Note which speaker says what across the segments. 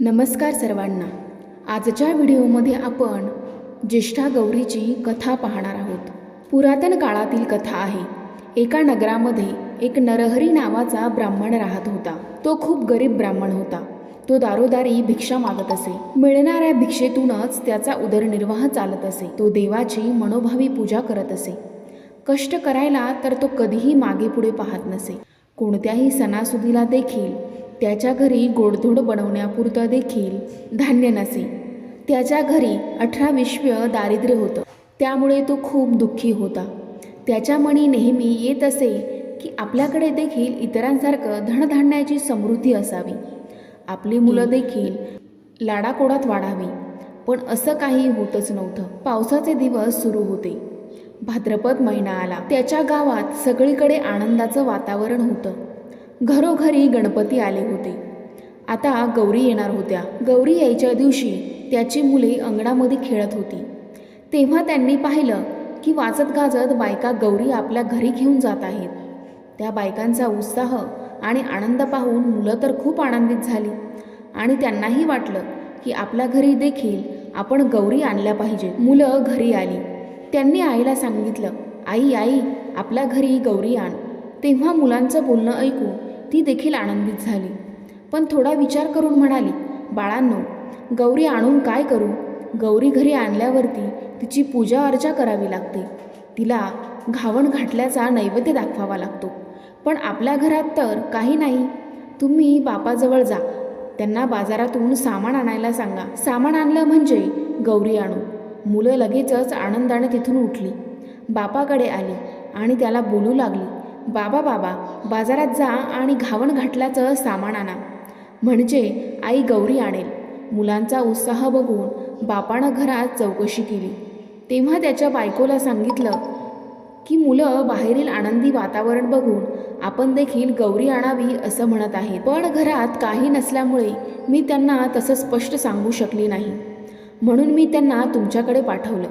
Speaker 1: नमस्कार सर्वांना. आजच्या व्हिडिओमध्ये आपण ज्येष्ठा गौरीची कथा पाहणार आहोत. पुरातन काळातील कथा आहे. एका नगरामध्ये एक नरहरी नावाचा ब्राह्मण राहत होता. तो खूप गरीब ब्राह्मण होता. तो दारोदारी भिक्षा मागत असे. मिळणाऱ्या भिक्षेतूनच त्याचा उदरनिर्वाह चालत असे. तो देवाची मनोभावी पूजा करत असे. कष्ट करायला तर तो कधीही मागे पुढे पाहत नसे. कोणत्याही सणासुदीला देखील त्याच्या घरी गोडधोड बनवण्यापुरतं देखील धान्य नसे. त्याच्या घरी अठरा विश्व दारिद्र्य होतं. त्यामुळे तो खूप दुःखी होता. त्याच्या मनी नेहमी येत असे की आपल्याकडे देखील इतरांसारखं धनधान्याची समृद्धी असावी. आपली मुलं देखील लाडाकोडात वाढावी. पण असं काही होतच नव्हतं. पावसाचे दिवस सुरू होते. भाद्रपद महिना आला. त्याच्या गावात सगळीकडे आनंदाचं वातावरण होतं. घरोघरी गणपती आले होते. आता गौरी येणार होत्या. गौरी यायच्या दिवशी त्याची मुले अंगणामध्ये खेळत होती. तेव्हा त्यांनी पाहिलं की वाजत गाजत बायका गौरी आपल्या घरी घेऊन जात आहेत. त्या बायकांचा उत्साह आणि आनंद पाहून मुलं तर खूप आनंदित झाली. आणि त्यांनाही वाटलं की आपल्या घरी देखील आपण गौरी आणल्या पाहिजे मुलं घरी आली. त्यांनी आईला सांगितलं आई आई आपल्या घरी गौरी आण. तेव्हा मुलांचं बोलणं ऐकून ती देखील आनंदित झाली. पण थोडा विचार करून म्हणाली बाळांनो गौरी आणून काय करू? गौरी घरी आणल्यावरती तिची पूजा अर्चा करावी लागते. तिला घावण घाटल्याचा नैवेद्य दाखवावा लागतो. पण आपल्या घरात तर काही नाही. तुम्ही बापाजवळ जा. त्यांना बाजारातून सामान आणायला सांगा. सामान आणलं म्हणजे? गौरी आणू. मुलं लगेचच आनंदाने तिथून उठली. बापाकडे आली आणि त्याला बोलू लागली बाबा बाबा बाजारात जा आणि घावण घाटल्याचं सामान आणा. म्हणजे आई गौरी आणेल. मुलांचा उत्साह बघून बापानं घरात चौकशी केली. तेव्हा त्याच्या बायकोला सांगितलं की मुलं बाहेरील आनंदी वातावरण बघून आपण देखील गौरी आणावी असं म्हणत आहेत. पण घरात काही नसल्यामुळे मी त्यांना तसं स्पष्ट सांगू शकली नाही. म्हणून मी त्यांना तुमच्याकडे पाठवलं.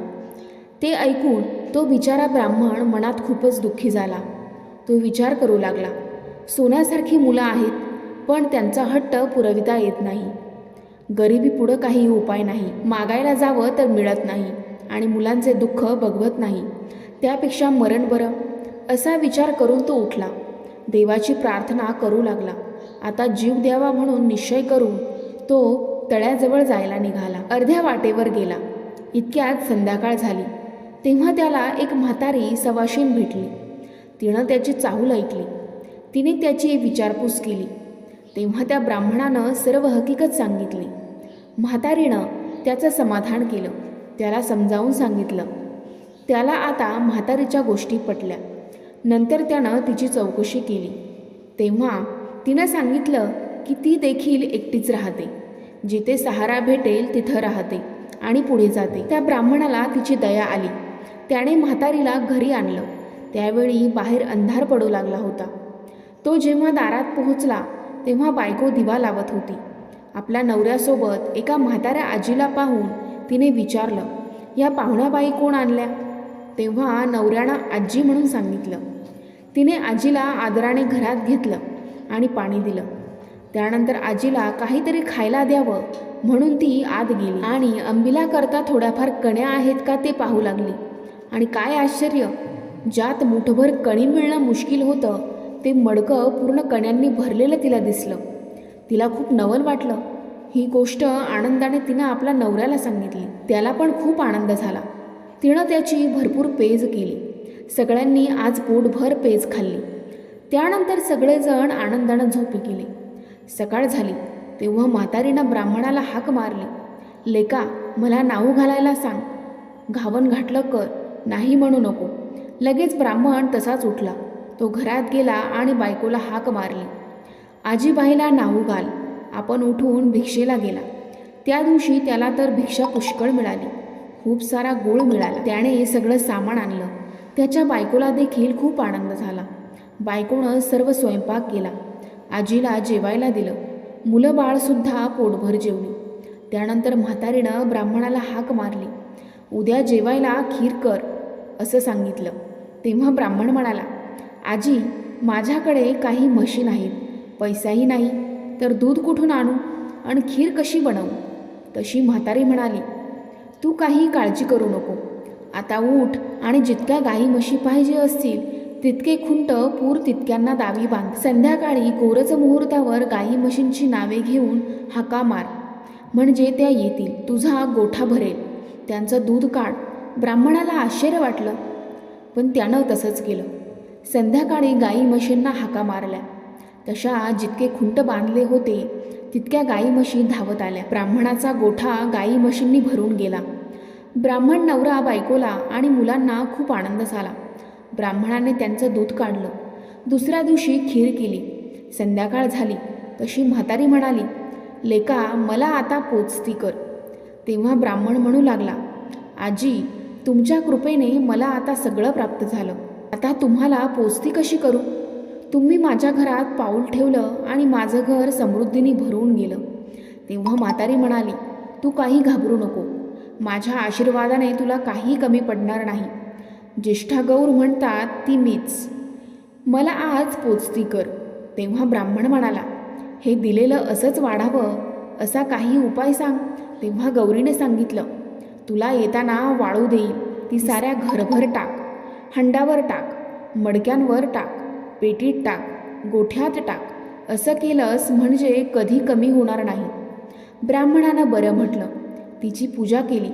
Speaker 1: ते ऐकून तो बिचारा ब्राह्मण मनात खूपच दुःखी झाला. तो विचार करू लागला. सोन्यासारखी मुलं आहेत पण त्यांचा हट्ट पुरविता येत नाही. गरिबी पुढं काही उपाय नाही. मागायला जावं तर मिळत नाही आणि मुलांचे दुःख बघवत नाही. त्यापेक्षा मरण बरं असा विचार करून तो उठला. देवाची प्रार्थना करू लागला. आता जीव द्यावा म्हणून निश्चय करून तो तळ्याजवळ जायला निघाला. अर्ध्या वाटेवर गेला. इतक्यात संध्याकाळ झाली. तेव्हा त्याला एक म्हातारी सवाशीन भेटली. तिनं त्याची चाहूल ऐकली. तिने त्याची विचारपूस केली. तेव्हा त्या ब्राह्मणानं सर्व हकीकत सांगितली. म्हातारीनं त्याचं समाधान केलं. त्याला समजावून सांगितलं. त्याला आता म्हातारीच्या गोष्टी पटल्या. नंतर त्यानं तिची चौकशी केली. तेव्हा तिनं सांगितलं की ती देखील एकटीच राहते. जिथे सहारा भेटेल तिथं राहते आणि पुढे जाते. त्या ब्राह्मणाला तिची दया आली. त्याने म्हातारीला घरी आणलं. त्यावेळी बाहेर अंधार पडू लागला होता. तो जेव्हा दारात पोहोचला तेव्हा बायको दिवा लावत होती. आपल्या नवऱ्यासोबत एका म्हाताऱ्या आजीला पाहून तिने विचारलं या पाहुण्याबाई कोण आणल्या? तेव्हा नवऱ्यानं आजी म्हणून सांगितलं. तिने आजीला आदराने घरात घेतलं आणि पाणी दिलं. त्यानंतर आजीला काहीतरी खायला द्यावं म्हणून ती आत गेली आणि अंबिला करता थोड्याफार कण्या आहेत का ते पाहू लागली. आणि काय आश्चर्य! ज्यात मुठभर कणी मिळणं मुश्किल होतं ते मडकं पूर्ण कण्यांनी भरलेलं तिला दिसलं. तिला खूप नवल वाटलं. ही गोष्ट आनंदाने तिनं आपल्या नवऱ्याला सांगितली. त्याला पण खूप आनंद झाला. तिनं त्याची भरपूर पेज केली. सगळ्यांनी आज पोटभर पेज खाल्ली. त्यानंतर सगळेजण आनंदानं झोपी गेले. सकाळ झाली. तेव्हा म्हातारीनं ब्राह्मणाला हाक मारली. लेका मला नाऊ घालायला सांग. घावन घातलं कर. नाही म्हणू नको. लगेच ब्राह्मण तसाच उठला. तो घरात गेला आणि बायकोला हाक मारली. आजीबाईला नाऊ घाल. आपण उठून भिक्षेला गेला. त्या दिवशी त्याला तर भिक्षा पुष्कळ मिळाली. खूप सारा गोळ मिळाला. त्याने सगळं सामान आणलं. त्याच्या बायकोला देखील खूप आनंद झाला. बायकोनं सर्व स्वयंपाक केला. आजीला जेवायला दिलं. मुलं बाळसुद्धा पोटभर जेवली. त्यानंतर म्हातारीनं ब्राह्मणाला हाक मारली. उद्या जेवायला खीर कर. असं सांगितलं. तेव्हा ब्राह्मण म्हणाला आजी माझ्याकडे काही म्हशी नाहीत पैसाही नाही तर दूध कुठून आणू आणि खीर कशी बनवू? तशी म्हातारी म्हणाली तू काही काळजी करू नको. आता उठ आणि जितक्या गाई म्हशी पाहिजे असतील तितके खुंट पूर तितक्यांना दावी बांध. संध्याकाळी गोरज मुहूर्तावर गाई म्हशींची नावे घेऊन हाका मार. म्हणजे त्या येतील तुझा गोठा भरेल. त्यांचं दूध काढ. ब्राह्मणाला आश्चर्य वाटलं. पण त्यानं तसंच केलं. संध्याकाळी गाई म्हशींना हाका मारल्या. तशा जितके खुंट बांधले होते तितक्या गाई म्हशी धावत आल्या. ब्राह्मणाचा गोठा गाई म्हशींनी भरून गेला. ब्राह्मण नवरा बायकोला आणि मुलांना खूप आनंद झाला. ब्राह्मणाने त्यांचं दूध काढलं. दुसऱ्या दिवशी खीर केली. संध्याकाळ झाली. तशी म्हातारी म्हणाली लेका मला आता पोचती कर. तेव्हा ब्राह्मण म्हणू लागला आजी तुमच्या कृपेने मला आता सगळं प्राप्त झालं. आता तुम्हाला पोचती कशी करू? तुम्ही माझ्या घरात पाऊल ठेवलं आणि माझं घर समृद्धीने भरून गेलं. तेव्हा म्हातारी म्हणाली तू काही घाबरू नको. माझ्या आशीर्वादाने तुला काही कमी पडणार नाही. ज्येष्ठा गौर म्हणतात ती मीच. मला आज पोचती कर. तेव्हा ब्राह्मण म्हणाला हे दिलेलं असंच वाढावं असा काही उपाय सांग. तेव्हा गौरीने सांगितलं तुला येताना वाळू देईल ती साऱ्या घरभर टाक. हंडावर टाक. मडक्यांवर टाक. पेटीत टाक. गोठ्यात टाक. असं केलंस म्हणजे कधी कमी होणार नाही. ब्राह्मणानं बरं म्हटलं. तिची पूजा केली.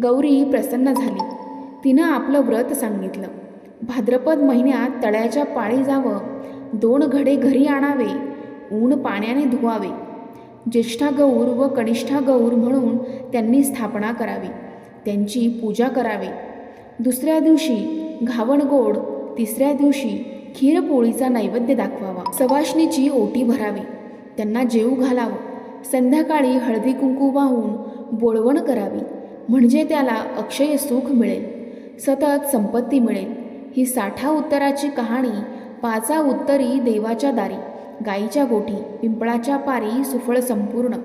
Speaker 1: गौरी प्रसन्न झाली. तिनं आपलं व्रत सांगितलं. भाद्रपद महिन्यात तळ्याच्या पाळी जावं. दोन घडे घरी आणावे. ऊन पाण्याने धुवावे. ज्येष्ठा गौर व कनिष्ठा गौर म्हणून त्यांनी स्थापना करावी. त्यांची पूजा करावी. दुसऱ्या दिवशी घावण गोड तिसऱ्या दिवशी खीरपोळीचा नैवेद्य दाखवावा. सवाशणीची ओटी भरावी. त्यांना जेऊ घालावं. संध्याकाळी हळदी कुंकू वाहून बोळवण करावी. म्हणजे त्याला अक्षय सुख मिळेल. सतत संपत्ती मिळेल. ही साठा उत्तराची कहाणी पाचा उत्तरी देवाच्या दारी. गाईच्या गोठी पिंपळाच्या पारी सुफळ संपूर्ण.